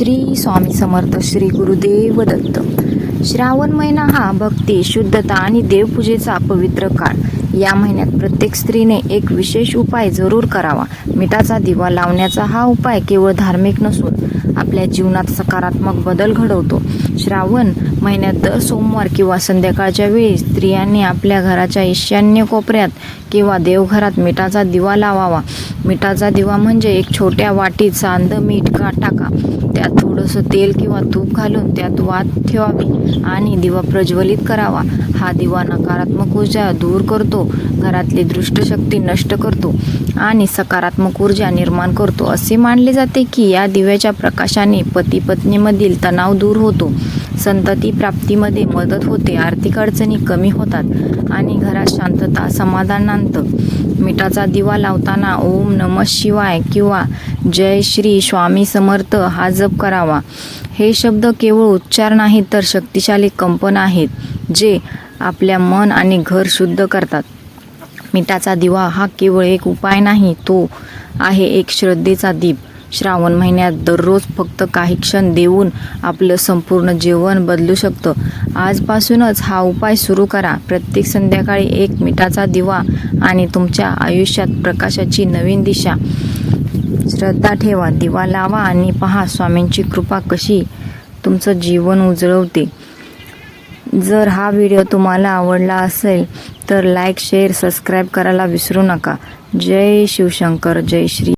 श्री स्वामी समर्थ श्री गुरुदेव दत्त. श्रावण महिना हा भक्ती शुद्धता आणि देवपूजेचा पवित्र काळ. या महिन्यात प्रत्येक स्त्रीने एक विशेष उपाय जरूर करावा. मिठाचा दिवा लावण्याचा हा उपाय केवळ धार्मिक नसून आपल्या जीवनात सकारात्मक बदल घडवतो. श्रावण महिन्यात दर सोमवार किंवा संध्याकाळच्या वेळी स्त्रियांनी आपल्या घराच्या ईशान्य कोपऱ्यात किंवा देवघरात मिठाचा दिवा लावावा. मिठाचा दिवा म्हणजे एक छोट्या वाटीत सांद मीठ का टाका. त्यात थोडंसं तेल किंवा तूप घालून त्यात वात ठेवावी आणि दिवा प्रज्वलित करावा. हा दिवा नकारात्मक ऊर्जा दूर करतो घरातली दृष्टशक्ती नष्ट करतो आणि सकारात्मक ऊर्जा निर्माण करतो. असे मानले जाते की या दिव्याच्या प्रकाशाने पती पत्नीमधील तणाव दूर होतो. संतती प्राप्तीमध्ये मदत होते आर्थिक अडचणी कमी होतात आणि घरात शांतता समाधानांत. मिठाचा दिवा लावताना ओम ओम नम शिवाय किंवा जय श्री स्वामी समर्थ हा जप करावा. हे शब्द केवळ उच्चार नाहीत तर शक्तिशाली कंपन आहेत जे आपल्या मन आणि घर शुद्ध करतात. मिठाचा दिवा हा केवळ एक उपाय नाही तो आहे एक श्रद्धेचा दीप. श्रावण महिन्यात दररोज फक्त काही क्षण देऊन आपलं संपूर्ण जीवन बदलू शकतं. आजपासूनच हा उपाय सुरू करा. प्रत्येक संध्याकाळी एक मिठाचा दिवा आणि तुमच्या आयुष्यात प्रकाशाची नवीन दिशा. श्रद्धा ठेवा दिवा लावा आणि पहा स्वामींची कृपा कशी तुमचं जीवन उजळवते. जर हा व्हिडिओ तुम्हाला आवडला असेल तर लाईक शेअर सबस्क्राईब करायला विसरू नका. जय शिवशंकर जय श्री